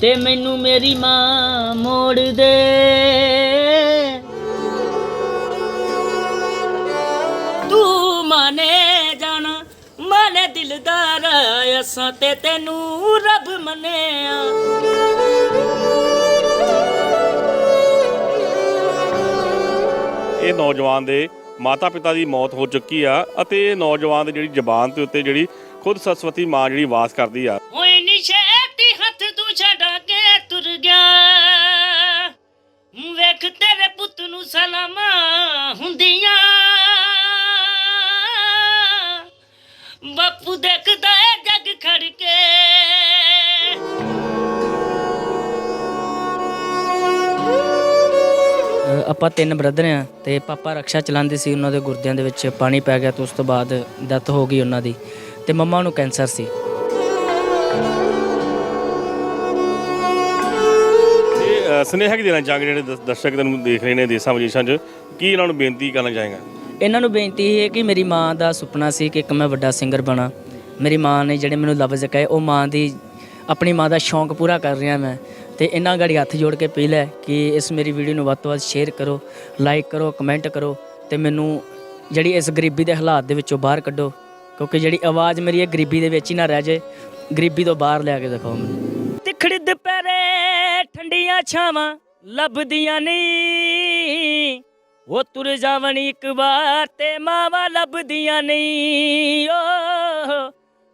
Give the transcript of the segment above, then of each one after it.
ਤੇ ਮੈਨੂੰ ਮੇਰੀ ਮਾਂ ਮੋੜ ਦੇ। ਤੂੰ ਮਾਨੇ ਜਾਣਾ ਮਾਨੇ ਦਿਲਦਾਰ ਅਸਾਂ ਤੇ ਤੈਨੂੰ ਰੱਬ ਮੰਨਿਆ। ਇਹ ਨੌਜਵਾਨ ਦੇ ਮਾਤਾ ਪਿਤਾ ਦੀ ਮੌਤ ਹੋ ਚੁੱਕੀ ਆ ਅਤੇ ਇਹ ਨੌਜਵਾਨ ਦੀ ਜਿਹੜੀ ਜ਼ਬਾਨ ਦੇ ਉੱਤੇ ਜਿਹੜੀ ਖੁਦ ਸਰਸਵਤੀ ਮਾਂ ਜਿਹੜੀ ਵਾਸ ਕਰਦੀ ਆ। ਸਲਾਮਾਂ ਹੁੰਦੀਆਂ। ਬਾਪੂ ਦੇਖਦਾ ਏ ਜੱਗ ਖੜ ਕੇ ਆਪਾਂ ਤਿੰਨ ਬ੍ਰਦਰ ਆ ਤੇ ਪਾਪਾ ਰਕਸ਼ਾ ਚਲਾਉਂਦੇ ਸੀ, ਉਹਨਾਂ ਦੇ ਗੁਰਦਿਆਂ ਦੇ ਵਿੱਚ ਪਾਣੀ ਪੈ ਗਿਆ ਤੇ ਉਸ ਤੋਂ ਬਾਅਦ ਡੈਥ ਹੋ ਗਈ ਉਹਨਾਂ ਦੀ ਤੇ ਮੰਮਾ ਨੂੰ ਕੈਂਸਰ ਸੀ। ਅ, ਸੁਨੇਹਾ ਕੀ ਦੇਣਾ ਚਾਹਾਂਗੇ ਜਿਹੜੇ ਦਸ- ਦਰਸ਼ਕ ਤੈਨੂੰ ਦੇਖ ਰਹੇ ਨੇ ਦੇਸਾਂ ਵਿਦੇਸ਼ਾਂ 'ਚ ਕੀ ਇਹਨਾਂ ਨੂੰ ਬੇਨਤੀ ਕਰਨਾ ਚਾਹੇਗਾ? ਇਹਨਾਂ ਨੂੰ ਬੇਨਤੀ ਇਹ ਹੈ ਕਿ ਮੇਰੀ ਮਾਂ ਦਾ ਸੁਪਨਾ ਸੀ ਕਿ ਇੱਕ ਮੈਂ ਵੱਡਾ ਸਿੰਗਰ ਬਣਾ। ਮੇਰੀ ਮਾਂ ਨੇ ਜਿਹੜੇ ਮੈਨੂੰ ਲਫ਼ਜ਼ ਕਹੇ ਉਹ ਮਾਂ ਦੀ ਆਪਣੀ ਮਾਂ ਦਾ ਸ਼ੌਂਕ ਪੂਰਾ ਕਰ ਰਿਹਾ ਮੈਂ। ਤੇ ਇਹਨਾਂ ਗਾੜੀ ਹੱਥ ਜੋੜ ਕੇ ਅਪੀਲ ਹੈ ਕਿ ਇਸ ਮੇਰੀ ਵੀਡੀਓ ਨੂੰ ਵੱਧ ਤੋਂ ਵੱਧ ਸ਼ੇਅਰ ਕਰੋ ਲਾਈਕ ਕਰੋ ਕਮੈਂਟ ਕਰੋ ਤੇ ਮੈਨੂੰ ਜਿਹੜੀ ਇਸ ਗਰੀਬੀ ਦੇ ਹਾਲਾਤ ਦੇ ਵਿੱਚੋਂ ਬਾਹਰ ਕੱਢੋ। ਕਿਉਂਕਿ ਜਿਹੜੀ ਆਵਾਜ਼ ਮੇਰੀ ਇਹ ਗਰੀਬੀ ਦੇ ਵਿੱਚ ਹੀ ਨਾ ਰਹਿ ਜਾਏ ਗਰੀਬੀ ਤੋਂ ਬਾਹਰ ਲਿਆ ਕੇ ਦਿਖਾਓ ਮੈਨੂੰ। ਤਿਖੜ ਦੁਪਹਿਰੇ ਠੰਡੀਆਂ ਛਾਵਾਂ ਲੱਭਦੀਆਂ ਨਹੀਂ ਉਹ ਤੁਰ ਜਾਵਣ ਇੱਕ ਵਾਰ ਤੇ ਮਾਵਾ ਲੱਭਦੀਆਂ ਨਹੀਂ ਓ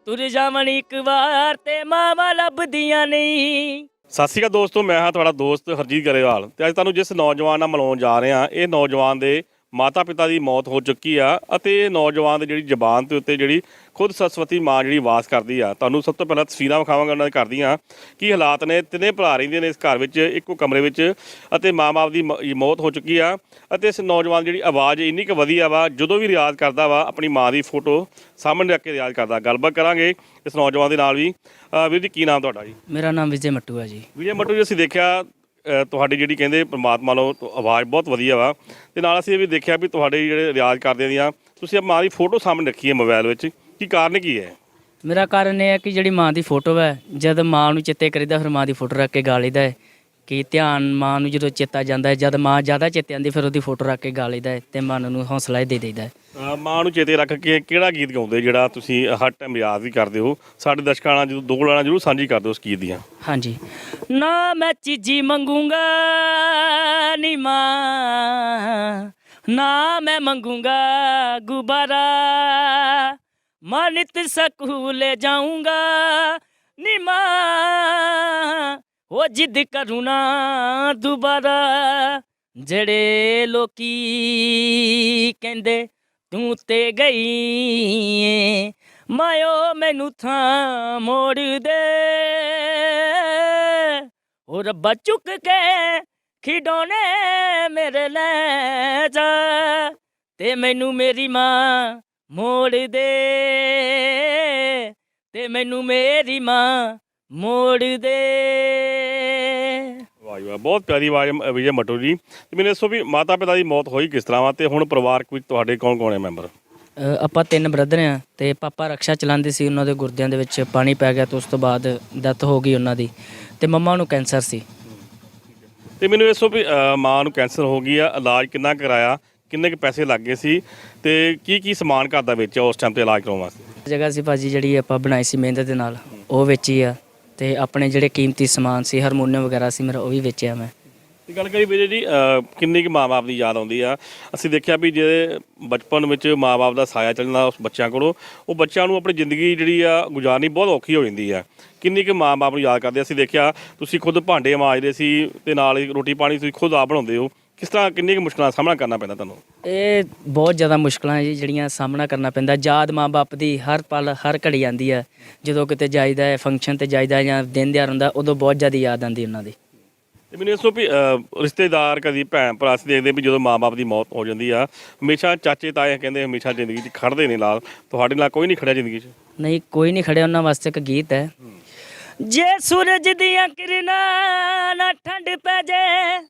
ਤੁਰ ਜਾਵਣ ਇੱਕ ਵਾਰ ਤੇ ਮਾਵਾ ਲੱਭਦੀਆਂ ਨਹੀਂ ਸਤਿ ਸ਼੍ਰੀ ਅਕਾਲ ਦੋਸਤੋ, ਮੈਂ ਹਾਂ ਤੁਹਾਡਾ ਦੋਸਤ ਹਰਜੀਤ ਗਰੇਵਾਲ ਤੇ ਅੱਜ ਤੁਹਾਨੂੰ ਜਿਸ ਨੌਜਵਾਨ ਨਾਲ ਮਿਲਾਉਣ ਜਾ ਰਹੇ ਹਾਂ, ਇਹ ਨੌਜਵਾਨ ਦੇ ਮਾਤਾ ਪਿਤਾ ਦੀ ਮੌਤ ਹੋ ਚੁੱਕੀ ਆ ਅਤੇ ਇਹ ਨੌਜਵਾਨ ਦੀ ਜਿਹੜੀ ਜ਼ਬਾਨ ਦੇ ਉੱਤੇ ਜਿਹੜੀ ਖੁਦ ਸਰਸਵਤੀ ਮਾਂ ਜਿਹੜੀ ਵਾਸ ਕਰਦੀ ਆ। ਤੁਹਾਨੂੰ ਸਭ ਤੋਂ ਪਹਿਲਾਂ ਤਸਵੀਰਾਂ ਵਿਖਾਵਾਂਗਾ ਉਹਨਾਂ ਦੇ ਘਰ ਦੀਆਂ। ਕੀ ਹਾਲਾਤ ਨੇ? ਤਿੰਨੇ ਭਰਾ ਰਹਿੰਦੇ ਨੇ ਇਸ ਘਰ ਵਿੱਚ ਇੱਕੋ ਕਮਰੇ ਵਿੱਚ ਅਤੇ ਮਾਂ-ਬਾਪ ਦੀ ਮੌਤ ਹੋ ਚੁੱਕੀ ਆ ਅਤੇ ਇਸ ਨੌਜਵਾਨ ਦੀ ਜਿਹੜੀ ਆਵਾਜ਼ ਇੰਨੀ ਕੁ ਵਧੀਆ ਵਾ ਜਦੋਂ ਵੀ ਰਿਆਜ਼ ਕਰਦਾ ਵਾ ਆਪਣੀ ਮਾਂ ਦੀ ਫੋਟੋ ਸਾਹਮਣੇ ਰੱਖ ਕੇ ਰਿਆਜ਼ ਕਰਦਾ। ਗੱਲਬਾਤ ਕਰਾਂਗੇ ਇਸ ਨੌਜਵਾਨ ਦੇ ਨਾਲ ਵੀ। ਵੀਰ ਜੀ ਕੀ ਨਾਮ ਤੁਹਾਡਾ ਜੀ? ਮੇਰਾ ਨਾਮ ਵਿਜੇ ਮੱਟੂ ਹੈ ਜੀ। ਵਿਜੇ ਮਟੂ ਜੀ ਅਸੀਂ ਦੇਖਿਆ ਤੁਹਾਡੀ ਜਿਹੜੀ ਕਹਿੰਦੇ ਪ੍ਰਮਾਤਮਾ ਲੋ ਆਵਾਜ਼ ਬਹੁਤ ਵਧੀਆ ਵਾ। ਤੇ ਨਾਲ ਅਸੀਂ ਇਹ ਵੀ ਦੇਖਿਆ ਵੀ ਤੁਹਾਡੇ ਜਿਹੜੇ ਰਿਆਜ਼ ਕਰਦੇ ਦੀਆਂ, ਤੁਸੀਂ ਆਪਣੀ ਮਾਂ ਦੀ ਫੋਟੋ ਸਾਹਮਣੇ ਰੱਖੀ ਹੈ ਮੋਬਾਈਲ ਵਿੱਚ। ਕੀ ਕਾਰਨ ਕੀ ਹੈ? ਮੇਰਾ ਕਾਰਨ ਇਹ ਹੈ ਕਿ ਜਿਹੜੀ ਮਾਂ ਦੀ ਫੋਟੋ ਹੈ, ਜਦ ਮਾਂ ਨੂੰ ਚੇਤੇ ਕਰੀਦਾ, ਫਿਰ ਮਾਂ ਦੀ ਫੋਟੋ ਰੱਖ ਕੇ ਗਾ ਲਈਦਾ ਹੈ। ਕਿ ਧਿਆਨ ਮਾਂ ਨੂੰ ਜਦੋਂ ਚੇਤਾ ਜਾਂਦਾ ਹੈ ਜਦ ਮਾਂ ਜ਼ਿਆਦਾ ਚੇਤੇ ਆਉਂਦੀ ਫਿਰ ਉਹਦੀ ਫੋਟੋ ਰੱਖ ਕੇ ਗਾ ਲਈਦਾ ਹੈ ਤੇ ਮਨ ਨੂੰ ਹੌਸਲਾ ਹੀ ਦੇ ਦੇਈਦਾ ਹੈ। ਮਾਂ ਨੂੰ ਚੇਤੇ ਰੱਖ ਕੇ ਕਿਹੜਾ ਗੀਤ ਗਾਉਂਦੇ ਜਿਹੜਾ ਤੁਸੀਂ ਹਰ ਟਾਈਮ ਯਾਦ ਵੀ ਕਰਦੇ ਹੋ? ਸਾਡੇ ਦਰਸ਼ਕਾਂ ਨਾਲ ਜਦੋਂ ਦੋ ਗੱਲਾਂ ਜ਼ਰੂਰ ਸਾਂਝੀ ਕਰ ਦਿਓ ਉਸ ਗੀਤ ਦੀਆਂ। ਹਾਂਜੀ। ਨਾ ਮੈਂ ਚੀਜੀ ਮੰਗੂੰਗਾ ਨੀ ਮਾਂ। ਨਾ ਮੈਂ ਮੰਗੂੰਗਾ ਗੁਬਾਰਾ। ਮਾਂ ਨਿਤ ਸਕੂਲ ਜਾਊਂਗਾ ਨੀ ਮਾਂ। ਉਹ ਜਿੱਦ ਕਰੂ ਨਾ ਦੁਬਾਰਾ, ਜਿਹੜੇ ਲੋਕੀ ਕਹਿੰਦੇ ਤੂੰ ਤੇ ਗਈ ਏ, ਮਾਇਓ ਮੈਨੂੰ ਥਾਂ ਮੋੜ ਦੇ। ਉਹ ਰੱਬਾ ਚੁੱਕ ਕੇ ਖਿਡੌਣੇ ਮੇਰੇ ਲੈ ਜਾ, ਤੇ ਮੈਨੂੰ ਮੇਰੀ ਮਾਂ ਮੋੜ ਦੇ। ਤੇ ਮੈਨੂੰ ਮੇਰੀ ਮਾਂ ਮੋੜ ਦੇ। ਵਾਹ ਵਾਹ ਬਹੁਤ ਪਿਆਰੀ ਆਵਾਜ਼ ਹੈ ਵਿਜੇ ਮਟੂ ਜੀ। ਤੇ ਮੈਨੂੰ ਦੱਸੋ ਵੀ ਮਾਤਾ ਪਿਤਾ ਦੀ ਮੌਤ ਹੋਈ ਕਿਸ ਤਰ੍ਹਾਂ ਵਾ ਤੇ ਹੁਣ ਪਰਿਵਾਰ ਵਿੱਚ ਤੁਹਾਡੇ ਕੌਣ ਕੌਣ ਹੈ ਮੈਂਬਰ? ਅ, ਆਪਾਂ ਤਿੰਨ ਬ੍ਰਦਰ ਆ ਤੇ ਪਾਪਾ ਰਕਸ਼ਾ ਚਲਾਉਂਦੇ ਸੀ ਉਹਨਾਂ ਦੇ ਗੁਰਦਿਆਂ ਦੇ ਵਿੱਚ ਪਾਣੀ ਪੈ ਗਿਆ ਤੇ ਉਸ ਤੋਂ ਬਾਅਦ ਡੈਥ ਹੋ ਗਈ ਉਹਨਾਂ ਦੀ ਤੇ ਮੰਮਾ ਨੂੰ ਕੈਂਸਰ ਸੀ। ਤੇ ਮੈਨੂੰ ਦੱਸੋ ਵੀ ਅ, ਮਾਂ ਨੂੰ ਕੈਂਸਰ ਹੋ ਗਈ ਆ ਇਲਾਜ ਕਿੰਨਾ ਕਰਾਇਆ ਕਿੰਨੇ ਕੁ ਪੈਸੇ ਲੱਗ ਗਏ ਸੀ ਤੇ ਕੀ ਕੀ ਸਮਾਨ ਘਰ ਦਾ ਵੇਚਿਆ ਉਸ ਟਾਈਮ ਤੇ ਇਲਾਜ ਕਰਾਉਣ ਵਾਸਤੇ? ਜਗ੍ਹਾ ਸੀ ਭਾਜੀ ਜਿਹੜੀ ਆਪਾਂ ਬਣਾਈ ਸੀ ਮਿਹਨਤ ਦੇ ਨਾਲ ਉਹ ਵੇਚੀ ਆ। ਤੇ ਆਪਣੇ ਜਿਹੜੇ ਕੀਮਤੀ ਸਮਾਨ ਸੀ ਹਾਰਮੋਨੀਅਮ ਵਗੈਰਾ ਸੀ ਮੇਰਾ ਉਹ ਵੀ ਵੇਚਿਆ ਮੈਂ। ਤੇ ਗੱਲ ਕਰੀ ਵੀਰੇ ਜੀ ਅ, ਕਿੰਨੀ ਕੁ ਮਾਂ-ਬਾਪ ਦੀ ਯਾਦ ਆਉਂਦੀ ਆ। ਅਸੀਂ ਦੇਖਿਆ ਵੀ ਜਿਹੜੇ ਬਚਪਨ ਵਿੱਚ ਮਾਂ-ਬਾਪ ਦਾ ਸਾਇਆ ਚੱਲਦਾ ਉਸ ਬੱਚਿਆਂ ਕੋਲੋਂ ਉਹ ਬੱਚਿਆਂ ਨੂੰ ਆਪਣੀ ਜ਼ਿੰਦਗੀ ਜਿਹੜੀ ਆ ਗੁਜ਼ਾਰਨੀ ਬਹੁਤ ਔਖੀ ਹੋ ਜਾਂਦੀ ਆ। ਕਿੰਨੀ ਕੁ ਮਾਂ-ਬਾਪ ਨੂੰ ਯਾਦ ਕਰਦੇ ਆ? ਅਸੀਂ ਦੇਖਿਆ ਤੁਸੀਂ ਖੁਦ ਭਾਂਡੇ ਮਾਂਜਦੇ ਸੀ ਤੇ ਨਾਲ ਹੀ ਰੋਟੀ ਪਾਣੀ ਤੁਸੀਂ ਖੁਦ ਆਪ ਬਣਾਉਂਦੇ ਹੋ। ਕਿਸ ਤਰ੍ਹਾਂ ਕਿੰਨੀ ਕੁ ਮੁਸ਼ਕਲਾਂ ਦਾ ਸਾਹਮਣਾ ਕਰਨਾ ਪੈਂਦਾ ਤੁਹਾਨੂੰ? ਇਹ ਬਹੁਤ ਜ਼ਿਆਦਾ ਮੁਸ਼ਕਲਾਂ ਹੈ ਜੀ ਜਿਹੜੀਆਂ ਸਾਹਮਣਾ ਕਰਨਾ ਪੈਂਦਾ। ਯਾਦ ਮਾਂ-ਬਾਪ ਦੀ ਹਰ ਪਲ ਹਰ ਘੜੀ ਆਉਂਦੀ ਹੈ। ਜਦੋਂ ਕਿਤੇ ਜਾਈਦਾ ਹੈ ਫੰਕਸ਼ਨ ਤੇ ਜਾਈਦਾ ਹੈ ਜਾਂ ਦਿਨ ਦਿਹਾੜ ਹੁੰਦਾ ਉਦੋਂ ਬਹੁਤ ਜ਼ਿਆਦਾ ਯਾਦ ਆਉਂਦੀ ਉਹਨਾਂ ਦੀ। ਤੇ ਮੈਨੂੰ ਦੱਸੋ ਵੀ ਰਿਸ਼ਤੇਦਾਰ ਕਦੀ ਭੈਣ ਭਰਾ ਅਸੀਂ ਦੇਖਦੇ ਵੀ ਜਦੋਂ ਮਾਂ-ਬਾਪ ਦੀ ਮੌਤ ਹੋ ਜਾਂਦੀ ਆ ਹਮੇਸ਼ਾ ਚਾਚੇ ਤਾਏ ਕਹਿੰਦੇ ਹਮੇਸ਼ਾ ਜ਼ਿੰਦਗੀ 'ਚ ਖੜਦੇ ਨੇ ਨਾਲ ਤੁਹਾਡੇ ਨਾਲ ਕੋਈ ਨਹੀਂ ਖੜਿਆ ਜ਼ਿੰਦਗੀ 'ਚ? ਨਹੀਂ ਕੋਈ ਨਹੀਂ ਖੜਿਆ। ਉਹਨਾਂ ਵਾਸਤੇ ਇੱਕ ਗੀਤ ਹੈ। ਜੇ ਸੂਰਜ ਦੀਆਂ ਕਿਰਨਾਂ ਨਾ ਠੰਡ ਪੈ ਜੇ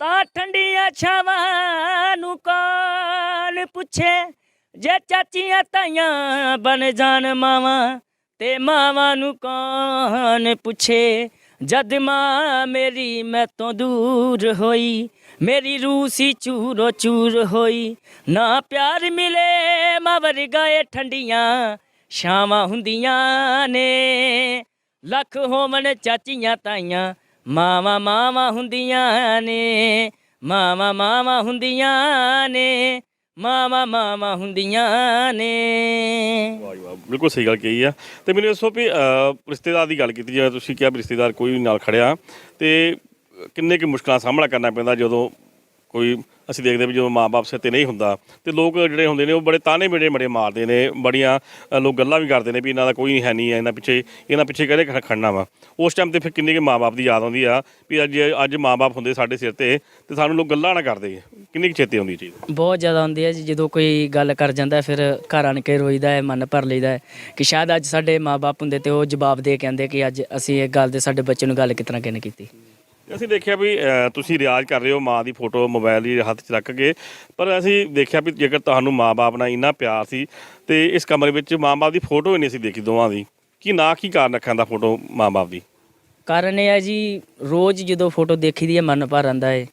ਤਾਂ ਠੰਡੀਆਂ ਛਾਵਾਂ ਨੂੰ ਕੌਣ ਪੁੱਛੇ, ਜੇ ਚਾਚੀਆਂ ਤਾਈਆਂ ਬਣ ਜਾਣ ਮਾਵਾਂ, ਤੇ ਮਾਵਾਂ ਨੂੰ ਕੌਣ ਪੁੱਛੇ? ਜਦ ਮਾਂ ਮੇਰੀ ਮੈਂ ਤੋਂ ਦੂਰ ਹੋਈ, ਮੇਰੀ ਰੂਹ ਸੀ ਚੂਰੋ ਚੂਰ ਹੋਈ, ਨਾ ਪਿਆਰ ਮਿਲੇ ਮਾਂ ਵਰਗਾਏ ਠੰਡੀਆਂ ਛਾਵਾਂ ਹੁੰਦੀਆਂ ਨੇ। ਲੱਖ ਹੋਵਣ ਚਾਚੀਆਂ ਤਾਈਆਂ ਮਾਵਾਂ ਮਾਵਾਂ ਹੁੰਦੀਆਂ ਨੇ ਮਾਵਾਂ ਮਾਵਾਂ ਹੁੰਦੀਆਂ ਨੇ ਮਾਵਾਂ ਮਾਵਾਂ ਹੁੰਦੀਆਂ ਨੇ। ਵਾਹ ਜੀ ਵਾਹ ਬਿਲਕੁਲ ਸਹੀ ਗੱਲ ਕਹੀ ਆ। ਤੇ ਮੈਨੂੰ ਦੱਸੋ ਵੀ ਅਹ, ਰਿਸ਼ਤੇਦਾਰ ਦੀ ਗੱਲ ਕੀਤੀ ਜਿਵੇਂ ਤੁਸੀਂ ਕਿਹਾ ਵੀ ਰਿਸ਼ਤੇਦਾਰ ਕੋਈ ਵੀ ਨਾਲ ਖੜਿਆ ਤੇ ਕਿੰਨੇ ਕੁ ਮੁਸ਼ਕਲਾਂ ਦਾ ਸਾਹਮਣਾ ਕਰਨਾ ਪੈਂਦਾ ਜਦੋਂ ਕੋਈ ਅਸੀਂ ਦੇਖਦੇ ਵੀ ਜਦੋਂ ਮਾਪੇ ਸਿਰ ਤੇ ਨਹੀਂ ਹੁੰਦਾ ਤੇ ਲੋਕ ਜਿਹੜੇ ਹੁੰਦੇ ਨੇ ਉਹ ਬੜੇ ਤਾਨੇ ਮੇੜੇ ਮੜੇ ਮਾਰਦੇ ਨੇ, ਬੜੀਆਂ ਲੋਕ ਗੱਲਾਂ ਵੀ ਕਰਦੇ ਨੇ ਵੀ ਇਹਨਾਂ ਦਾ ਕੋਈ ਹੈ ਨਹੀਂ ਹੈ, ਇਹਨਾਂ ਪਿੱਛੇ ਇਹਨਾਂ ਪਿੱਛੇ ਕਿਹੜੇ ਖੜਨਾ ਵਾ। ਉਸ ਟਾਈਮ ਤੇ ਫਿਰ ਕਿੰਨੇ ਕੁ ਮਾਪੇ ਦੀ ਯਾਦ ਆਉਂਦੀ ਆ ਵੀ ਅੱਜ ਅੱਜ ਮਾਪੇ ਹੁੰਦੇ ਸਾਡੇ ਸਿਰ ਤੇ ਤੇ ਸਾਨੂੰ ਲੋਕ ਗੱਲਾਂ ਨਾ ਕਰਦੇ। ਕਿੰਨੀ ਕੁ ਚੇਤੇ ਆਉਂਦੀ ਇਹ ਚੀਜ਼? ਬਹੁਤ ਜ਼ਿਆਦਾ ਆਉਂਦੀ ਹੈ ਜੀ, ਜਦੋਂ ਕੋਈ ਗੱਲ ਕਰ ਜਾਂਦਾ ਫਿਰ ਘਰ ਆਣ ਕੇ ਰੋਈਦਾ ਹੈ, ਮਨ ਭਰ ਲਈਦਾ ਹੈ ਕਿ ਸ਼ਾਇਦ ਅੱਜ ਸਾਡੇ ਮਾਪੇ ਹੁੰਦੇ ਤੇ ਉਹ ਜਵਾਬ ਦੇ ਕੇ ਆਂਦੇ ਕਿ ਅੱਜ ਅਸੀਂ ਇਹ ਗੱਲ ਦੇ ਸਾਡੇ ਬੱਚੇ ਨੂੰ ਗੱਲ ਕਿਤਨਾ ਕਿਨ ਕੀਤੀ। ਅਸੀਂ ਦੇਖਿਆ ਵੀ ਅ, ਤੁਸੀਂ ਰਿਆਜ਼ ਕਰ ਰਹੇ ਹੋ ਮਾਂ ਦੀ ਫੋਟੋ ਮੋਬਾਈਲ ਦੀ ਹੱਥ 'ਚ ਰੱਖ ਕੇ ਪਰ ਅਸੀਂ ਦੇਖਿਆ ਵੀ ਜੇਕਰ ਤੁਹਾਨੂੰ ਮਾਂ-ਬਾਪ ਨਾਲ ਇੰਨਾ ਪਿਆਰ ਸੀ ਤੇ ਇਸ ਕਮਰੇ ਵਿੱਚ ਮਾਂ-ਬਾਪ ਦੀ ਫੋਟੋ ਹੀ ਨਹੀਂ ਸੀ ਦੇਖੀ ਦੋਵਾਂ ਦੀ। ਕੀ ਨਾ ਕੀ ਕਾਰਨ ਰੱਖਣ ਦਾ ਫੋਟੋ ਮਾਂ-ਬਾਪ ਦੀ? ਕਾਰਨ ਇਹ ਹੈ ਜੀ ਰੋਜ਼ ਜਦੋਂ ਫੋਟੋ ਦੇਖੀਦੀ ਹੈ ਮਨ ਭਰ ਆਂਦਾ ਹੈ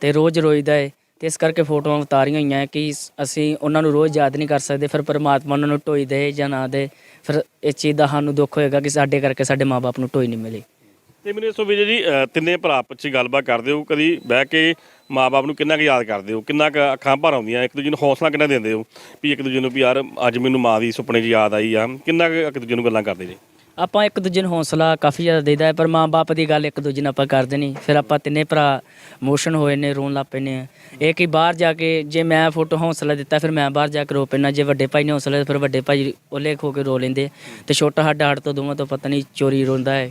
ਤੇ ਰੋਜ਼ ਰੋਈਦਾ ਹੈ ਤੇ ਇਸ ਕਰਕੇ ਫੋਟੋਆਂ ਉਤਾਰੀਆਂ ਹੋਈਆਂ ਹੈ ਕਿ ਸ- ਅਸੀਂ ਉਹਨਾਂ ਨੂੰ ਰੋਜ਼ ਯਾਦ ਨਹੀਂ ਕਰ ਸਕਦੇ ਫਿਰ ਪਰਮਾਤਮਾ ਉਹਨਾਂ ਨੂੰ ਢੋਈ ਦੇ ਜਾਂ ਨਾ ਦੇ ਫਿਰ ਇਸ ਚੀਜ਼ ਦਾ ਸਾਨੂੰ ਦੁੱਖ ਹੋਏਗਾ ਕਿ ਸਾਡੇ ਕਰਕੇ ਸਾਡੇ ਮਾਪੇ ਨੂੰ ਢੋਈ ਨਹੀਂ ਮਿਲੀ। ਤੇ ਮੈਨੂੰ ਦੱਸੋ ਵਿਜੇ ਜੀ ਅ, ਤਿੰਨੇ ਭਰਾ ਆਪਸ 'ਚ ਗੱਲਬਾਤ ਕਰਦੇ ਹੋ ਕਦੀ ਬਹਿ ਕੇ ਮਾਂ-ਬਾਪ ਨੂੰ ਕਿੰਨਾ ਕੁ ਯਾਦ ਕਰਦੇ ਹੋ? ਕਿੰਨਾ ਕੁ ਅੱਖਾਂ ਭਰ ਆਉਂਦੀਆਂ? ਇੱਕ ਦੂਜੇ ਨੂੰ ਹੌਸਲਾ ਕਿੰਨਾ ਦਿੰਦੇ ਹੋ? ਵੀ ਇੱਕ ਦੂਜੇ ਨੂੰ ਵੀ ਯਾਰ ਅੱਜ ਮੈਨੂੰ ਮਾਂ ਦੀ ਸੁਪਨੇ 'ਚ ਯਾਦ ਆਈ ਆ। ਕਿੰਨਾ ਕੁ ਇੱਕ ਦੂਜੇ ਨੂੰ ਗੱਲਾਂ ਕਰਦੇ ਜੀ ਆਪਾਂ ਇੱਕ ਦੂਜੇ ਨੂੰ ਹੌਸਲਾ ਕਾਫੀ ਜ਼ਿਆਦਾ ਦੇਈਦਾ ਹੈ ਪਰ ਮਾਂ-ਬਾਪ ਦੀ ਗੱਲ ਇੱਕ ਦੂਜੇ ਨਾਲ ਆਪਾਂ ਕਰਦੇ ਨਹੀਂ। ਫਿਰ ਆਪਾਂ ਤਿੰਨੇ ਭਰਾ ਮੋਸ਼ਨ ਹੋਏ ਨੇ ਰੋਣ ਲੱਗ ਪੈਨੇ ਆ ਇਹ ਕਿ ਬਾਹਰ ਜਾ ਕੇ ਜੇ ਮੈਂ ਫੋਟੋ ਹੌਸਲਾ ਦਿੱਤਾ ਫਿਰ ਮੈਂ ਬਾਹਰ ਜਾ ਕੇ ਰੋ ਪੈਂਦਾ। ਜੇ ਵੱਡੇ ਭਾਈ ਨੇ ਹੌਸਲਾ ਦਿੱਤਾ ਫਿਰ ਵੱਡੇ ਭਾਈ ਉਹਲੇ ਖੋ ਕੇ ਰੋ ਲੈਂਦੇ। ਤੇ ਛੋਟਾ ਸਾਡਾ ਹੱਟ ਤੋਂ ਦੋਵਾਂ ਤੋਂ ਪਤਾ ਨਹੀਂ ਚੋਰੀ ਰੋਂਦਾ ਹੈ।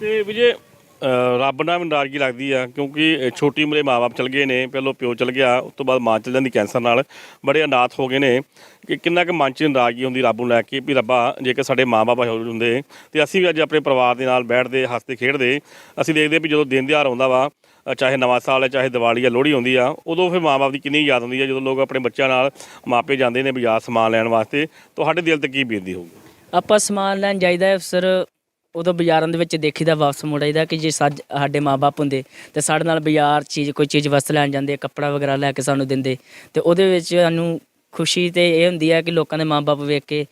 ਤੇ ਵਿਜੇ ਅ, ਰੱਬ ਨਾਲ ਵੀ ਨਾਰਾਜ਼ਗੀ ਲੱਗਦੀ ਆ ਕਿਉਂਕਿ ਛੋਟੀ ਉਮਰੇ ਮਾਪੇ ਚਲ ਗਏ ਨੇ ਪਹਿਲਾਂ ਪਿਓ ਚਲ ਗਿਆ ਉਸ ਤੋਂ ਬਾਅਦ ਮਾਂ ਚਲ ਜਾਂਦੀ ਕੈਂਸਰ ਨਾਲ ਬੜੇ ਅਨਾਥ ਹੋ ਗਏ ਨੇ ਕਿ ਕਿੰਨਾ ਕੁ ਮਨ 'ਚ ਨਾਰਾਜ਼ਗੀ ਹੁੰਦੀ ਰੱਬ ਨੂੰ ਲੈ ਕੇ ਵੀ ਰੱਬਾ ਜੇਕਰ ਸਾਡੇ ਮਾਪੇ ਹੋ ਹੁੰਦੇ ਤੇ ਅਸੀਂ ਵੀ ਅੱਜ ਆਪਣੇ ਪਰਿਵਾਰ ਦੇ ਨਾਲ ਬੈਠਦੇ ਹੱਸਦੇ ਖੇਡਦੇ ਅਸੀਂ ਦੇਖਦੇ ਵੀ ਜਦੋਂ ਦਿਨ ਤਿਉਹਾਰ ਆਉਂਦਾ ਵਾ ਅ, ਚਾਹੇ ਨਵਾਂ ਸਾਲ ਹੈ ਚਾਹੇ ਦੀਵਾਲੀ ਹੈ ਲੋਹੜੀ ਆਉਂਦੀ ਆ ਉਦੋਂ ਫਿਰ ਮਾਪੇ ਦੀ ਕਿੰਨੀ ਯਾਦ ਹੁੰਦੀ ਆ ਜਦੋਂ ਲੋਕ ਆਪਣੇ ਬੱਚਿਆਂ ਨਾਲ ਮਾਪੇ ਜਾਂਦੇ ਨੇ ਬਾਜ਼ਾਰ ਸਮਾਨ ਲੈਣ ਵਾਸਤੇ ਤੁਹਾਡੇ ਦਿਲ ਤੇ ਕੀ ਬੀਤਦੀ ਹੋਊਗੀ? ਆਪਾਂ ਸਮਾਨ ਲੈਣ ਜਾਈਦਾ ਹੈ ਸਰ ਉਦੋਂ ਬਾਜ਼ਾਰਾਂ ਦੇ ਵਿੱਚ ਦੇਖੀਦਾ ਵਾਪਸ ਮੁੜ ਆਈਦਾ ਕਿ ਜੇ ਸੱਜ ਸਾਡੇ ਮਾਪੇ ਹੁੰਦੇ ਤੇ ਸਾਡੇ ਨਾਲ ਬਾਜ਼ਾਰ ਚੀਜ਼ ਕੋਈ ਚੀਜ਼ ਵਸਤ ਲੈਣ ਜਾਂਦੇ ਕੱਪੜਾ ਵਗੈਰਾ ਲੈ ਕੇ ਸਾਨੂੰ ਦਿੰਦੇ। ਤੇ ਉਹਦੇ ਵਿੱਚ ਸਾਨੂੰ ਖੁਸ਼ੀ ਤੇ ਇਹ ਹੁੰਦੀ ਹੈ ਕਿ ਲੋਕਾਂ ਦੇ ਮਾਪੇ ਵੇਖ ਕੇ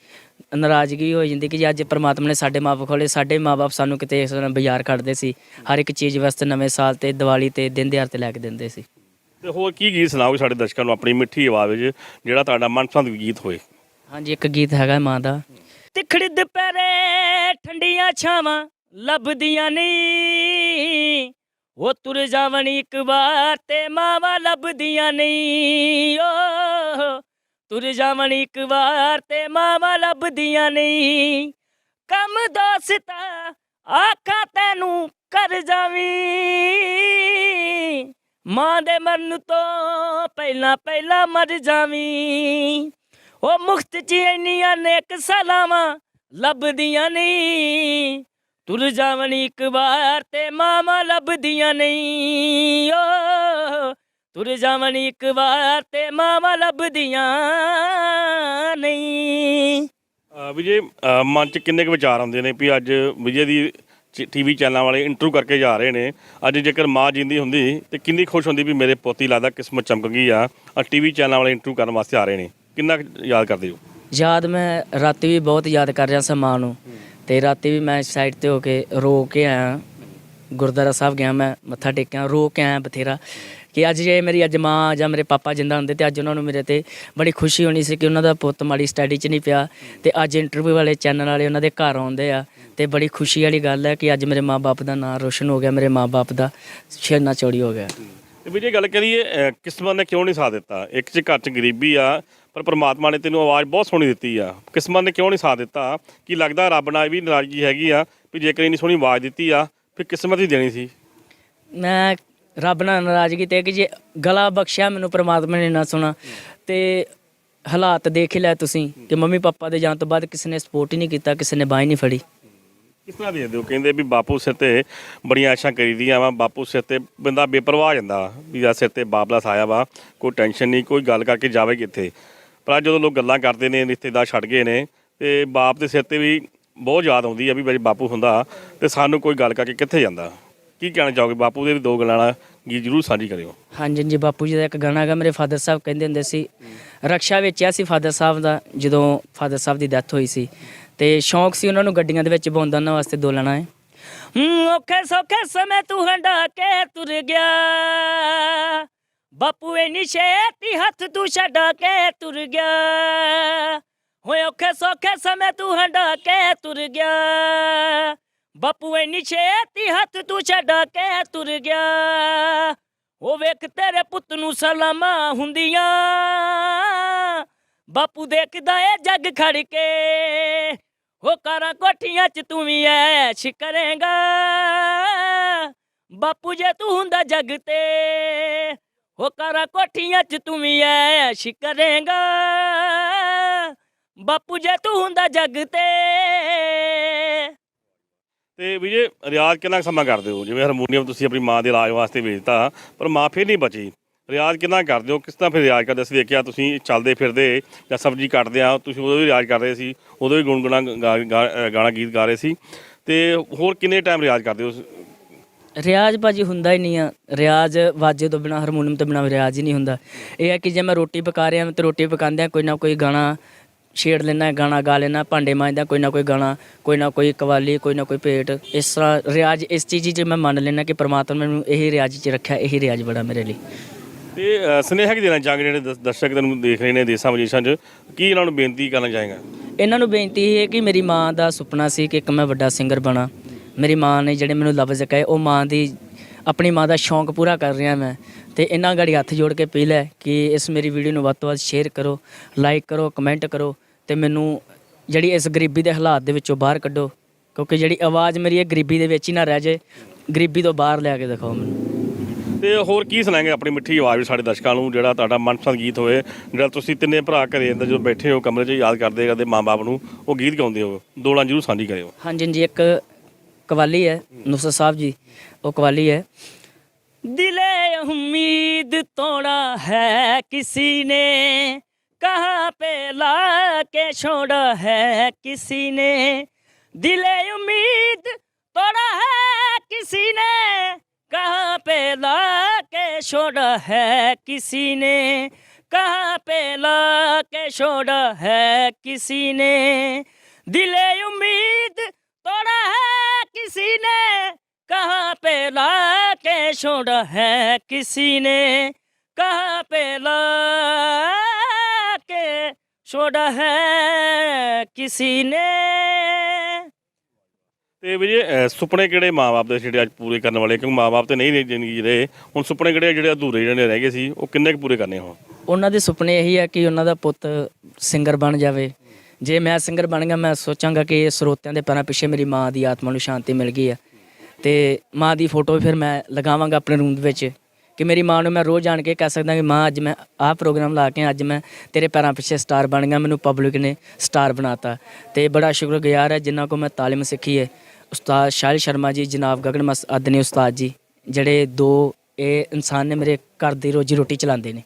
ਨਾਰਾਜ਼ਗੀ ਹੋ ਜਾਂਦੀ ਕਿ ਜੇ ਅੱਜ ਪ੍ਰਮਾਤਮਾ ਨੇ ਸਾਡੇ ਮਾਪੇ ਖੋਲੇ ਸਾਡੇ ਮਾਪੇ ਸਾਨੂੰ ਕਿਤੇ ਇਸ ਤਰ੍ਹਾਂ ਬਾਜ਼ਾਰ ਕੱਢਦੇ ਸੀ ਹਰ ਇੱਕ ਚੀਜ਼ ਵਾਸਤੇ ਨਵੇਂ ਸਾਲ ਤੇ ਦੀਵਾਲੀ ਤੇ ਦਿਨ ਦਿਹਾੜ ਤੇ ਲੈ ਕੇ ਦਿੰਦੇ ਸੀ। ਤੇ ਹੋਰ ਕੀ ਗੀਤ ਸੁਣਾਓਗੇ ਸਾਡੇ ਦਰਸ਼ਕਾਂ ਨੂੰ ਆਪਣੀ ਮਿੱਠੀ ਆਵਾਜ਼ ਵਿੱਚ ਜਿਹੜਾ ਤੁਹਾਡਾ ਮਨਪਸੰਦ ਗੀਤ ਹੋਏ? ਹਾਂਜੀ ਇੱਕ ਗੀਤ ਹੈਗਾ ਮਾਂ ਦਾ। ਤਿਖੜ ਦੁਪਹਿਰੇ ਠੰਡੀਆਂ ਛਾਵਾਂ ਲੱਭਦੀਆਂ ਨਹੀਂ। ਉਹ ਤੁਰ ਜਾਵਣ ਇੱਕ ਵਾਰ ਤੇ ਮਾਵਾਂ ਲੱਭਦੀਆਂ ਨਹੀਂ। ਓ ਤੁਰ ਜਾਵਣ ਇੱਕ ਵਾਰ ਤੇ ਮਾਵਾਂ ਲੱਭਦੀਆਂ ਨਹੀਂ। ਕੰਮ ਦੋਸਤਾ ਆਖਾਂ ਤੈਨੂੰ ਕਰ ਜਾਵੀਂ। ਮਾਂ ਦੇ ਮਰਨ ਤੋਂ ਪਹਿਲਾਂ ਪਹਿਲਾਂ ਮਰ ਜਾਵੀਂ। ਉਹ ਮੁਖਤ ਚ ਇੰਨੀਆਂ ਨੇਕ ਸਲਾਵਾਂ ਲੱਭਦੀਆਂ ਨਹੀਂ। ਤੁਰ ਜਾਵਣ ਇੱਕ ਵਾਰ ਤੇ ਮਾਮਾ ਲੱਭਦੀਆਂ ਨਹੀਂ। ਓ ਤੁਰ ਜਾਵਣ ਇੱਕ ਵਾਰ ਤੇ ਮਾਮਾ ਲੱਭਦੀਆਂ ਨਹੀਂ। ਅ, ਵਿਜੇ ਅ, ਮਨ 'ਚ ਕਿੰਨੇ ਕੁ ਵਿਚਾਰ ਆਉਂਦੇ ਨੇ ਵੀ ਅੱਜ ਵਿਜੇ ਦੀ ਟੀਵੀ ਚੈਨਲਾਂ ਵਾਲੇ ਇੰਟਰਵਿਊ ਕਰਕੇ ਜਾ ਰਹੇ ਨੇ। ਅੱਜ ਜੇਕਰ ਮਾਂ ਜਿੰਦੀ ਹੁੰਦੀ ਤੇ ਕਿੰਨੀ ਖੁਸ਼ ਹੁੰਦੀ ਵੀ ਮੇਰੇ ਪੋਤੀ ਲੱਗਦਾ ਕਿਸਮਤ ਚਮਕ ਗਈ ਆ। ਆ ਟੀਵੀ ਚੈਨਲਾਂ ਵਾਲੇ ਇੰਟਰਵਿਊ ਕਰਨ ਵਾਸਤੇ ਆ ਰਹੇ ਨੇ। ਕਿੰਨਾ ਕੁ ਯਾਦ ਕਰਦੇ ਹੋ? ਯਾਦ ਮੈਂ ਰਾਤੀ ਵੀ ਬਹੁਤ ਯਾਦ ਕਰ ਰਿਹਾ ਸਾਂ ਮਾਂ ਨੂੰ ਤੇ ਰਾਤੀ ਵੀ ਮੈਂ ਸਾਈਡ ਤੇ ਹੋ ਕੇ ਰੋ ਕੇ ਆਇਆ। ਗੁਰਦੁਆਰਾ ਸਾਹਿਬ ਗਿਆ ਮੈਂ ਮੱਥਾ ਟੇਕਿਆ ਰੋ ਕੇ ਆਇਆ ਬਥੇਰਾ ਕਿ ਅੱਜ ਜੇ ਮੇਰੀ ਅੱਜ ਮਾਂ ਜਾਂ ਮੇਰੇ ਪਾਪਾ ਜਿੰਦਾ ਹੁੰਦੇ ਤੇ ਅੱਜ ਉਹਨਾਂ ਨੂੰ ਮੇਰੇ ਤੇ ਬੜੀ ਖੁਸ਼ੀ ਹੋਣੀ ਸੀ ਕਿ ਉਹਨਾਂ ਦਾ ਪੁੱਤ ਮਾੜੀ ਸਟੱਡੀ 'ਚ ਨਹੀਂ ਪਿਆ ਤੇ ਅੱਜ ਇੰਟਰਵਿਊ ਵਾਲੇ ਚੈਨਲ ਵਾਲੇ ਉਹਨਾਂ ਦੇ ਘਰ ਆਉਂਦੇ ਆ ਤੇ ਬੜੀ ਖੁਸ਼ੀ ਵਾਲੀ ਗੱਲ ਹੈ ਕਿ ਅੱਜ ਮੇਰੇ ਮਾਪੇ ਦਾ ਨਾਮ ਰੋਸ਼ਨ ਹੋ ਗਿਆ ਮੇਰੇ ਮਾਪੇ ਦਾ ਛੇਨਾ ਚੌੜੀ ਹੋ ਗਿਆ। ਤੇ ਵਿਜੇ ਗੱਲ ਕਰੀਏ ਕਿਸਮਤ ਨੇ ਕਿਉਂ ਨਹੀਂ ਸਾਥ ਦਿੱਤਾ? ਇੱਕ 'ਚ ਘਰ 'ਚ ਗਰੀਬੀ ਆ ਪਰ ਪ੍ਰਮਾਤਮਾ ਨੇ ਤੈਨੂੰ ਆਵਾਜ਼ ਬਹੁਤ ਸੋਹਣੀ ਦਿੱਤੀ ਆ। ਕਿਸਮਤ ਨੇ ਕਿਉਂ ਨਹੀਂ ਸਾਥ ਦਿੱਤਾ? ਕੀ ਲੱਗਦਾ ਰੱਬ ਨਾਲ ਵੀ ਨਾਰਾਜ਼ਗੀ ਹੈਗੀ ਆ ਵੀ ਜੇਕਰ ਇੰਨੀ ਸੋਹਣੀ ਆਵਾਜ਼ ਦਿੱਤੀ ਆ ਫਿਰ ਕਿਸਮਤ ਹੀ ਦੇਣੀ ਸੀ? ਮੈਂ ਰੱਬ ਨਾਲ ਨਾਰਾਜ਼ਗੀ ਤੇ ਕਿ ਜੇ ਗਲਾ ਬਖਸ਼ਿਆ ਮੈਨੂੰ ਪ੍ਰਮਾਤਮਾ ਨੇ ਨਾ ਸੁਣਾ। ਤੇ ਹਾਲਾਤ ਦੇਖ ਹੀ ਲੈ ਤੁਸੀਂ ਕਿ ਮੰਮੀ ਪਾਪਾ ਦੇ ਜਾਣ ਤੋਂ ਬਾਅਦ ਕਿਸੇ ਨੇ ਸਪੋਰਟ ਹੀ ਨਹੀਂ ਕੀਤਾ ਕਿਸੇ ਨੇ ਬਾਹ ਹੀ ਨਹੀਂ ਫੜੀ। ਕਿਸ ਤਰ੍ਹਾਂ ਦੇ ਦਿਓ ਕਹਿੰਦੇ ਵੀ ਬਾਪੂ ਸਿਰ ਤੇ ਬੜੀਆਂ ਆਸ਼ਾਂ ਕਰੀਦੀਆਂ ਵਾ। ਬਾਪੂ ਸਿਰ ਤੇ ਬੰਦਾ ਬੇਪਰਵਾਹ ਜਾਂਦਾ ਵਾ ਵੀ ਆ ਸਿਰ ਤੇ ਬਾਬਲਾ ਸਾਇਆ ਵਾ। ਕੋਈ ਟੈਨਸ਼ਨ ਨਹੀਂ ਕੋਈ ਗੱਲ ਕਰਕੇ ਜਾਵੇ ਕਿੱਥੇ? ਪਰ ਅੱਜ ਜਦੋਂ ਲੋਕ ਗੱਲਾਂ ਕਰਦੇ ਨੇ, ਰਿਸ਼ਤੇਦਾਰ ਛੱਡ ਗਏ ਨੇ, ਤੇ ਬਾਪ ਦੇ ਸਿਰ ਤੇ ਵੀ ਬਹੁਤ ਯਾਦ ਆਉਂਦੀ ਆ ਵੀ ਮੇਰੇ ਬਾਪੂ ਹੁੰਦਾ ਤੇ ਸਾਨੂੰ ਕੋਈ ਗੱਲ ਕਰਕੇ ਕਿੱਥੇ ਜਾਂਦਾ? ਕੀ ਕਹਿਣਾ ਚਾਹੋਗੇ? ਬਾਪੂ ਦੇ ਵੀ ਦੋ ਗੱਲਾਂ ਨਾਲ ਗੀਤ ਜ਼ਰੂਰ ਸਾਂਝੀ ਕਰਿਓ। ਹਾਂਜੀ ਜੀ ਬਾਪੂ ਜੀ ਦਾ ਇੱਕ ਗਾਣਾ ਹੈਗਾ, ਮੇਰੇ ਫਾਦਰ ਸਾਹਿਬ ਕਹਿੰਦੇ ਹੁੰਦੇ ਸੀ, ਰਕਸ਼ਾ ਵੇਚਿਆ ਸੀ ਫਾਦਰ ਸਾਹਿਬ ਦਾ ਜਦੋਂ ਫਾਦਰ ਸਾਹਿਬ ਦੀ ਡੈਥ ਹੋਈ ਸੀ। ਤੇ ਸ਼ੌਂਕ ਸੀ ਉਹਨਾਂ ਨੂੰ ਗੱਡੀਆਂ ਦੇ ਵਿੱਚ ਬੋਂਦਾਂ ਉਹਨਾਂ ਵਾਸਤੇ ਦੋਲਣਾ ਹੈ। ਹੂੰ, ਔਖੇ ਸੌਖੇ ਸਮੇਂ ਤੂੰ ਹੰਡਾ ਕੇ ਤੁਰ ਗਿਆ ਬਾਪੂ ਇੰਨੀ ਛੇਤੀ ਹੱਥ ਤੂੰ ਛੱਡਾ ਕੇ ਤੁਰ ਗਿਆ। ਹੋਏ ਔਖੇ ਸੌਖੇ ਸਮੇਂ ਤੂੰ ਹੰਡਾ ਕੇ ਤੁਰ ਗਿਆ। ਬਾਪੂ ਇੰਨੀ ਛੇਤੀ ਹੱਥ ਤੂੰ ਛੱਡਾ ਕੇ ਤੁਰ ਗਿਆ। ਉਹ ਵੇਖ ਤੇਰੇ ਪੁੱਤ ਨੂੰ ਸਲਾਮਾਂ ਹੁੰਦੀਆਂ। ਬਾਪੂ ਦੇਖਦਾ ਏ ਜੱਗ ਖੜ ਕੇ। ਹੋ ਕਾਰਾਂ ਕੋਠੀਆਂ 'ਚ ਤੂੰ ਵੀ ਐਸ਼ ਕਰੇਗਾ। ਬਾਪੂ ਜੇ ਤੂੰ ਹੁੰਦਾ ਜੱਗ ਤੇ ਹੋ ਕਾਰਾਂ ਕੋਠੀਆਂ 'ਚ ਤੂੰ ਵੀ ਐਸ਼ ਕਰੇਗਾ। ਬਾਪੂ ਜੇ ਤੂੰ ਹੁੰਦਾ ਜੱਗ ਤੇ। ਤੇ ਵਿਜੇ ਰਿਆਜ਼ ਕਿੰਨਾ ਕੁ ਸਮਾਂ ਕਰਦੇ ਹੋ? ਜਿਵੇਂ ਹਾਰਮੋਨੀਅਮ ਤੁਸੀਂ ਆਪਣੀ ਮਾਂ ਦੇ ਇਲਾਜ ਵਾਸਤੇ ਵੇਚਤਾ, ਪਰ ਮਾਂ ਫਿਰ ਨਹੀਂ ਬਚੀ। ਰਿਆਜ਼ ਕਿੰਨਾ ਕਰਦੇ ਹੋ? ਕਿਸ ਤਰ੍ਹਾਂ ਫਿਰ ਰਿਆਜ਼ ਕਰਦੇ ਅਸੀਂ ਦੇਖਿਆ ਤੁਸੀਂ ਚੱਲਦੇ ਫਿਰਦੇ ਜਾਂ ਸਬਜ਼ੀ ਕੱਟਦੇ ਆ, ਤੁਸੀਂ ਉਦੋਂ ਵੀ ਰਿਆਜ਼ ਰਹੇ ਸੀ, ਉਦੋਂ ਵੀ ਗੁੰਗਣਾ ਗਾਣਾ ਗੀਤ ਗਾ ਰਹੇ ਸੀ। ਤੇ ਹੋਰ ਕਿੰਨੇ ਟਾਈਮ ਰਿਆਜ਼ ਕਰਦੇ ਹੋ? ਰਿਆਜ਼ ਭਾਜੀ ਹੁੰਦਾ ਹੀ ਨਹੀਂ ਆ। ਰਿਆਜ਼ ਵਾਜੇ ਤੋਂ ਬਿਨਾ ਹਾਰਮੋਨੀਅਮ ਤੋਂ ਬਿਨਾ ਰਿਆਜ਼ ਹੀ ਨਹੀਂ ਹੁੰਦਾ। ਇਹ ਹੈ ਕਿ ਜੇ ਮੈਂ ਰੋਟੀ ਪਕਾ ਰਿਹਾ ਤੇ ਰੋਟੀ ਪਕਾਉਂਦਿਆਂ ਕੋਈ ਨਾ ਕੋਈ ਗਾਣਾ ਛੇੜ ਲੈਣਾ ਗਾਣਾ ਗਾ ਲੈਣਾ ਭਾਂਡੇ ਮਾਂਜਦਾ ਕੋਈ ਨਾ ਕੋਈ ਗਾਣਾ ਕੋਈ ਨਾ ਕੋਈ ਕਵਾਲੀ ਕੋਈ ਨਾ ਕੋਈ ਭੇਟ। ਇਸ ਤਰ੍ਹਾਂ ਰਿਆਜ਼ ਇਸ ਚੀਜ਼ 'ਚ ਮੈਂ ਮੰਨ ਲੈਣਾ ਕਿ ਪ੍ਰਮਾਤਮਾ ਨੇ ਮੈਨੂੰ ਇਹੀ ਰਿਆਜ਼ 'ਚ ਰੱਖਿਆ ਇਹੀ ਰਿਆਜ਼ ਬੜਾ ਮੇਰੇ ਲਈ। ਤੇ ਅ, ਸੁਨੇਹਾ ਕੀ ਦੇਣਾ ਚਾਹਾਂਗੇ ਜਿਹੜੇ ਦਸ- ਦਰਸ਼ਕ ਤੈਨੂੰ ਦੇਖ ਰਹੇ ਨੇ ਦੇਸਾਂ ਵਿਦੇਸ਼ਾਂ 'ਚ? ਕੀ ਇਹਨਾਂ ਨੂੰ ਬੇਨਤੀ ਕਰਨਾ ਚਾਹੇਗਾ? ਇਹਨਾਂ ਨੂੰ ਬੇਨਤੀ ਇਹ ਹੈ ਕਿ ਮੇਰੀ ਮਾਂ ਦਾ ਸੁਪਨਾ ਸੀ ਕਿ ਇੱਕ ਮੈਂ ਵੱਡਾ ਸਿੰਗਰ ਬਣਾ। ਮੇਰੀ ਮਾਂ ਨੇ ਜਿਹੜੇ ਮੈਨੂੰ ਲਫ਼ਜ਼ ਕਹੇ ਉਹ ਮਾਂ ਦੀ ਆਪਣੀ ਮਾਂ ਦਾ ਸ਼ੌਂਕ ਪੂਰਾ ਕਰ ਰਿਹਾ ਮੈਂ। ਤੇ ਇਹਨਾਂ ਗਾੜੀ ਹੱਥ ਜੋੜ ਕੇ ਅਪੀਲ ਹੈ ਕਿ ਇਸ ਮੇਰੀ ਵੀਡੀਓ ਨੂੰ ਵੱਧ ਤੋਂ ਵੱਧ ਸ਼ੇਅਰ ਕਰੋ ਲਾਈਕ ਕਰੋ ਕਮੈਂਟ ਕਰੋ ਤੇ ਮੈਨੂੰ ਜਿਹੜੀ ਇਸ ਗਰੀਬੀ ਦੇ ਹਾਲਾਤ ਦੇ ਵਿੱਚੋਂ ਬਾਹਰ ਕੱਢੋ। ਕਿਉਂਕਿ ਜਿਹੜੀ ਆਵਾਜ਼ ਮੇਰੀ ਇਹ ਗਰੀਬੀ ਦੇ ਵਿੱਚ ਹੀ ਨਾ ਰਹਿ ਜਾਏ ਗਰੀਬੀ ਤੋਂ ਬਾਹਰ ਲਿਆ ਕੇ ਦਿਖਾਓ ਮੈਨੂੰ। ਤੇ ਹੋਰ ਕੀ ਸੁਣਾਏਗੇ? ਆਪਣੀ ਮਿੱਠੀ ਆਵਾਜ਼ ਵਿੱਚ ਸਾਡੇ ਦਰਸ਼ਕਾਂ ਨੂੰ ਜਿਹੜਾ ਤੁਹਾਡਾ ਮਨਪਸੰਦ ਗੀਤ ਹੋਵੇ ਜਿਹੜਾ ਤੁਸੀਂ ਤਿੰਨੇ ਭਰਾ ਘਰੇ ਅੰਦਰ ਜਦੋਂ ਬੈਠੇ ਹੋ ਕਮਰੇ 'ਚ ਯਾਦ ਕਰਦੇ ਕਰਦੇ ਮਾਂ-ਬਾਪ ਨੂੰ ਉਹ ਗੀਤ ਗਾਉਂਦੇ ਹੋ। ਦੋਲਾਂ ਜ਼ਰੂਰ ਸਾਂਝੀ ਕਰਿਓ। ਹਾਂਜੀ ਜੀ ਇੱਕ ਕਵਾਲੀ ਹੈ ਨੁਸਰਤ ਸਾਹਿਬ ਜੀ ਉਹ ਕਵਾਲੀ ਹੈ दिले उम्मीद तोड़ा है किसी ने कहाँ पे ला के छोड़ा है किसी ने दिले उम्मीद तोड़ा है किसी ने कहाँ पे ला के छोड़ा है किसी ने कहाँ पे ला के छोड़ा है किसी ने दिले उम्मीद तोड़ा है किसी ने कहाँ पे ला के छोड़ा है किसी ने कहाँ पे ला के छोड़ा है किसी ने ਤੇ ਵੀਰੇ ਅਹ, ਸੁਪਨੇ ਕਿਹੜੇ ਮਾਂ-ਬਾਪ ਦੇ ਜਿਹੜੇ ਅੱਜ ਪੂਰੇ ਕਰਨ ਵਾਲੇ ਕਿਉਂਕਿ ਮਾਂ-ਬਾਪ ਤੇ ਨਹੀਂ ਰਹੇ ਜ਼ਿੰਦਗੀ 'ਚ ਰਹੇ ਹੁਣ ਸੁਪਨੇ ਕਿਹੜੇ ਜਿਹੜੇ ਅਧੂਰੇ ਜਿਹੜੇ ਰਹਿ ਗਏ ਸੀ ਉਹ ਕਿੰਨੇ ਕੁ ਪੂਰੇ ਕਰਨੇ ਹੁਣ ਉਹਨਾਂ ਦੇ ਸੁਪਨੇ ਇਹੀ ਹੈ ਕਿ ਉਹਨਾਂ ਦਾ ਪੁੱਤ ਸਿੰਗਰ ਬਣ ਜਾਵੇ ਜੇ ਮੈਂ ਸਿੰਗਰ ਬਣ ਗਿਆ, ਮੈਂ ਸੋਚਾਂਗਾ ਕਿ ਇਹ ਸਰੋਤਿਆਂ ਦੇ ਪੈਰਾਂ ਪਿੱਛੇ ਮੇਰੀ ਮਾਂ ਦੀ ਆਤਮਾ ਨੂੰ ਸ਼ਾਂਤੀ ਮਿਲ ਗਈ ਹੈ। ਤੇ ਮਾਂ ਦੀ ਫੋਟੋ ਫਿਰ ਮੈਂ ਲਗਾਵਾਂਗਾ ਆਪਣੇ ਰੂਮ ਦੇ ਵਿੱਚ ਕਿ ਮੇਰੀ ਮਾਂ ਨੂੰ ਮੈਂ ਰੋਜ਼ ਜਾਣ ਕੇ ਕਹਿ ਸਕਦਾ ਕਿ ਮਾਂ, ਅੱਜ ਮੈਂ ਆਹ ਪ੍ਰੋਗਰਾਮ ਲਾ ਕੇ ਅੱਜ ਮੈਂ ਤੇਰੇ ਪੈਰਾਂ ਪਿੱਛੇ ਸਟਾਰ ਬਣ ਗਿਆ, ਮੈਨੂੰ ਪਬਲਿਕ ਨੇ ਸਟਾਰ ਬਣਾਤਾ। ਤੇ ਬੜਾ ਸ਼ੁਕਰਗੁਜ਼ਾਰ ਹੈ ਜਿਨ੍ਹਾਂ ਕੋ ਮੈਂ ਤਾਲੀਮ ਸਿੱਖੀ ਹੈ। ਉਸਤਾਦ ਸ਼ਾਹਿਲ ਸ਼ਰਮਾ ਜੀ, ਜਨਾਬ ਗਗਨ ਮਸ ਅਦਨੀ ਉਸਤਾਦ ਜੀ, ਜਿਹੜੇ ਦੋ ਇਹ ਇਨਸਾਨ ਨੇ ਮੇਰੇ ਘਰ ਦੀ ਰੋਜੀ ਰੋਟੀ ਚਲਾਉਂਦੇ ਨੇ।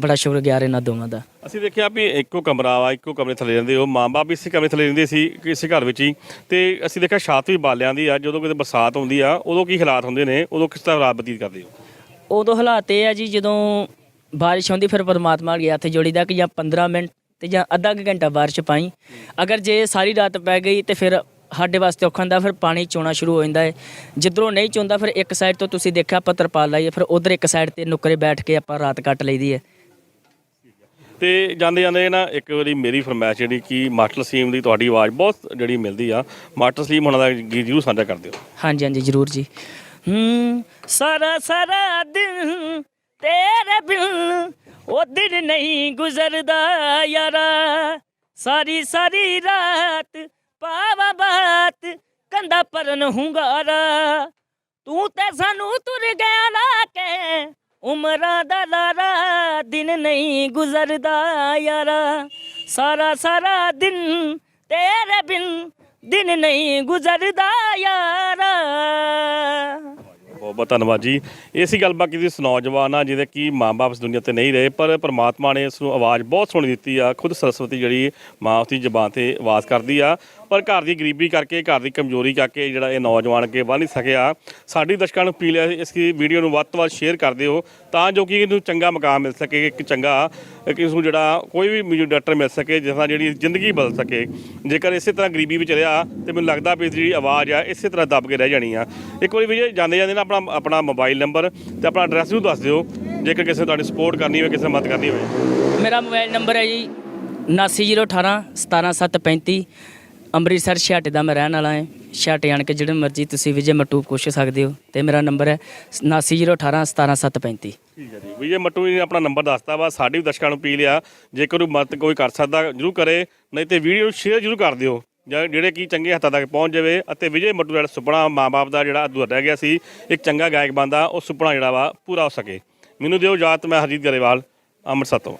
ਬੜਾ ਸ਼ੁਕਰਗੁਜ਼ਾਰ ਇਹਨਾਂ ਦੋਵਾਂ ਦਾ। ਅਸੀਂ ਦੇਖਿਆ ਵੀ ਇੱਕੋ ਕਮਰਾ ਵਾ ਇੱਕੋ ਕਮਰੇ ਥੱਲੇ ਰਹਿੰਦੇ ਹੋ ਮਾਂ-ਬਾਪ ਵੀ ਇਸੇ ਕਮਰੇ ਥੱਲੇ ਰਹਿੰਦੇ ਸੀ ਇਸੇ ਘਰ ਵਿੱਚ ਹੀ। ਤੇ ਅਸੀਂ ਦੇਖਿਆ ਛੱਤ ਵੀ ਬਾਲਿਆਂ ਦੀ ਆ ਜਦੋਂ ਕਿਤੇ ਬਰਸਾਤ ਆਉਂਦੀ ਆ ਉਦੋਂ ਕੀ ਹਾਲਾਤ ਹੁੰਦੇ ਨੇ ਉਦੋਂ ਕਿਸ ਤਰ੍ਹਾਂ ਰਾਤ ਬਤੀਤ ਕਰਦੇ ਹੋ? ਉਦੋਂ ਹਾਲਾਤ ਇਹ ਆ ਜੀ ਜਦੋਂ ਬਾਰਿਸ਼ ਹੁੰਦੀ ਫਿਰ ਪਰਮਾਤਮਾ ਗਿਆ ਹੱਥ ਜੋੜੀਦਾ ਕਿ ਜਾਂ 15 ਮਿੰਟ ਤੇ ਜਾਂ ਅੱਧਾ ਕੁ ਘੰਟਾ ਬਾਰਿਸ਼ ਪਾਈ। ਅਗਰ ਜੇ ਸਾਰੀ ਰਾਤ ਪੈ ਗਈ ਤੇ ਫਿਰ ਸਾਡੇ ਵਾਸਤੇ ਔਖਾ ਹੁੰਦਾ ਫਿਰ ਪਾਣੀ ਚੋਣਾ ਸ਼ੁਰੂ ਹੋ ਜਾਂਦਾ ਹੈ ਜਿੱਧਰੋਂ ਨਹੀਂ ਚੋਂਦਾ ਫਿਰ ਇੱਕ ਸਾਈਡ ਤੋਂ ਤੁਸੀਂ ਦੇਖਿਆ ਆਪਾਂ ਤਰਪਾਲ ਲਾਈਏ ਫਿਰ ਉਧਰ ਇੱਕ ਸਾਈਡ ਤੇ ਨੁਕਰੇ ਬੈਠ ਕੇ ਆਪਾਂ ਰਾਤ ਕੱਟ ਲਈਦੀ ਹੈ ਤੇ ਜਾਂਦੇ ਜਾਂਦੇ ਨਾ ਇੱਕ ਵਾਰੀ ਮੇਰੀ ਫਰਮਾਇਸ਼ ਜਿਹੜੀ ਕਿ ਮਾਸਟਰ ਸਲੀਮ ਦੀ ਤੁਹਾਡੀ ਆਵਾਜ਼ ਬਹੁਤ ਜਿਹੜੀ ਮਿਲਦੀ ਆ, ਮਾਸਟਰ ਸਲੀਮ ਉਹਨਾਂ ਦਾ ਗੀਤ ਜ਼ਰੂਰ ਸਾਂਝਾ ਕਰ ਦਿਓ। ਹਾਂਜੀ ਹਾਂਜੀ, ਜ਼ਰੂਰ ਜੀ। ਹੂੰ, ਸਾਰਾ ਸਾਰਾ ਦਿਨ ਤੇਰੇ ਬਿਨ ਉਹ ਦਿਨ ਨਹੀਂ ਗੁਜ਼ਰਦਾ ਯਾਰਾ। ਸਾਰੀ ਸਾਰੀ ਰਾਤ ਪਾਵਾ ਬਾਤ ਕੰਦਾ ਪਰਨ ਹੁੰਗਾਰਾ। ਤੂੰ ਤੇ ਸਾਨੂੰ ਤੁਰ ਗਿਆ ਲਾ ਕੇ, ਉਮਰਾਂ ਦਾ ਲਾਰਾ ਦਿਨ ਨਹੀਂ ਗੁਜ਼ਰਦਾ ਯਾਰਾ। ਸਾਰਾ ਸਾਰਾ ਦਿਨ ਤੇਰੇ ਬਿਨ ਦਿਨ ਨਹੀਂ ਗੁਜ਼ਰਦਾ ਯਾਰਾ। ਬਹੁਤ ਬਹੁਤ ਧੰਨਵਾਦ ਜੀ। ਇਹ ਸੀ ਗੱਲਬਾਤ ਕੀਤੀ ਉਸ ਨੌਜਵਾਨ ਆ, ਜਿਹਦੇ ਕੀ ਮਾਂ-ਬਾਪ ਇਸ ਦੁਨੀਆ ਤੇ ਨਹੀਂ ਰਹੇ, ਪਰ ਪ੍ਰਮਾਤਮਾ ਨੇ ਉਸ ਨੂੰ ਆਵਾਜ਼ ਬਹੁਤ ਸੋਹਣੀ ਦਿੱਤੀ ਆ। ਖੁਦ ਸਰਸਵਤੀ ਜਿਹੜੀ ਮਾਂ ਉਸਦੀ ਜ਼ਬਾਨ ਤੇ ਆਵਾਜ਼ ਕਰਦੀ ਆ। ਪਰ ਘਰ ਦੀ ਗਰੀਬੀ ਕਰਕੇ, ਘਰ ਦੀ ਕਮਜ਼ੋਰੀ ਕਰਕੇ ਜਿਹੜਾ ਇਹ ਨੌਜਵਾਨ ਅੱਗੇ ਵੱਧ ਨਹੀਂ ਸਕਿਆ। ਸਾਡੀ ਦਰਸ਼ਕਾਂ ਨੂੰ ਅਪੀਲ ਹੈ ਇਸ ਦੀ ਵੀਡੀਓ ਨੂੰ ਵੱਧ ਤੋਂ ਵੱਧ ਸ਼ੇਅਰ ਕਰ ਦਿਓ ਤਾਂ ਜੋ ਕਿ ਇਹਨੂੰ ਚੰਗਾ ਮਕਾਮ ਮਿਲ ਸਕੇ, ਇੱਕ ਚੰਗਾ ਕਿਸ ਨੂੰ ਜਿਹੜਾ ਕੋਈ ਵੀ ਮਿਊਜ਼ਿਕ ਡਾਇਰੈਕਟਰ ਮਿਲ ਸਕੇ, ਜਿਸ ਨਾਲ ਜਿਹੜੀ ਜ਼ਿੰਦਗੀ ਬਦਲ ਸਕੇ। ਜੇਕਰ ਇਸੇ ਤਰ੍ਹਾਂ ਗਰੀਬੀ ਵਿੱਚ ਰਿਹਾ ਤੇ ਮੈਨੂੰ ਲੱਗਦਾ ਵੀ ਜਿਹੜੀ ਆਵਾਜ਼ ਆ, ਇਸੇ ਤਰ੍ਹਾਂ ਦੱਬ ਕੇ ਰਹਿ ਜਾਣੀ ਆ। ਇੱਕ ਵਾਰੀ ਵੀ ਜਾਂਦੇ ਜਾਂਦੇ ਨਾ ਆਪਣਾ ਆਪਣਾ ਮੋਬਾਈਲ ਨੰਬਰ ਤੇ ਆਪਣਾ ਐਡਰੈਸ ਵੀ ਦੱਸ ਦਿਓ। ਜੇਕਰ ਕਿਸੇ ਨੇ ਤੁਹਾਡੀ ਸਪੋਰਟ ਕਰਨੀ ਹੋਵੇ, ਕਿਸੇ ਨੇ ਮਦਦ ਕਰਨੀ ਹੋਵੇ। ਮੇਰਾ ਮੋਬਾਈਲ ਨੰਬਰ ਹੈ ਜੀ 79018 17735 ਅੰਮ੍ਰਿਤਸਰ ਛਾਟੇ ਦਾ ਮੈਂ ਰਹਿਣ ਵਾਲਾ ਹਾਂ। ਛਾਟੇ ਆਣ ਕੇ ਜਿਹੜੇ ਮਰਜ਼ੀ ਤੁਸੀਂ ਵਿਜੇ ਮਟੂ ਪੁੱਛ ਸਕਦੇ ਹੋ। ਤੇ ਮੇਰਾ ਨੰਬਰ ਹੈ 79018 17735 ਠੀਕ ਹੈ ਜੀ। ਵਿਜੇ ਮੱਟੂ ਜੀ ਨੇ ਆਪਣਾ ਨੰਬਰ ਦੱਸਤਾ ਵਾ, ਸਾਡੀ ਵੀ ਦਰਸ਼ਕਾਂ ਨੂੰ ਅਪੀਲ ਆ, ਜੇਕਰ ਉਹ ਮਦਦ, ਕੋਈ ਕਰ ਸਕਦਾ, ਜਰੂਰ ਕਰੇ, ਨਹੀਂ ਤੇ ਵੀਡੀਓ ਨੂੰ ਸ਼ੇਅਰ ਜਰੂਰ ਕਰ ਦਿਓ। ਜਾਂ ਜਿਹੜੇ ਕੀ ਚੰਗੇ ਹੱਥਾਂ ਤੱਕ ਪਹੁੰਚ ਜਾਵੇ ਅਤੇ ਵਿਜੇ ਮੱਟੂ ਦਾ ਸੁਪਨਾ ਮਾਂ-ਬਾਪ ਦਾ ਜਿਹੜਾ ਅਧੂਰਾ ਰਹਿ ਗਿਆ ਸੀ, ਇੱਕ ਚੰਗਾ ਗਾਇਕ ਬਣਦਾ, ਉਹ ਸੁਪਨਾ ਜਿਹੜਾ ਵਾ ਪੂਰਾ ਹੋ ਸਕੇ। ਮੈਨੂੰ ਦਿਓ ਇਜਾਜ਼ਤ, ਮੈਂ ਹਰਜੀਤ ਗਰੇਵਾਲ, ਅੰਮ੍ਰਿਤਸਰ ਤੋਂ।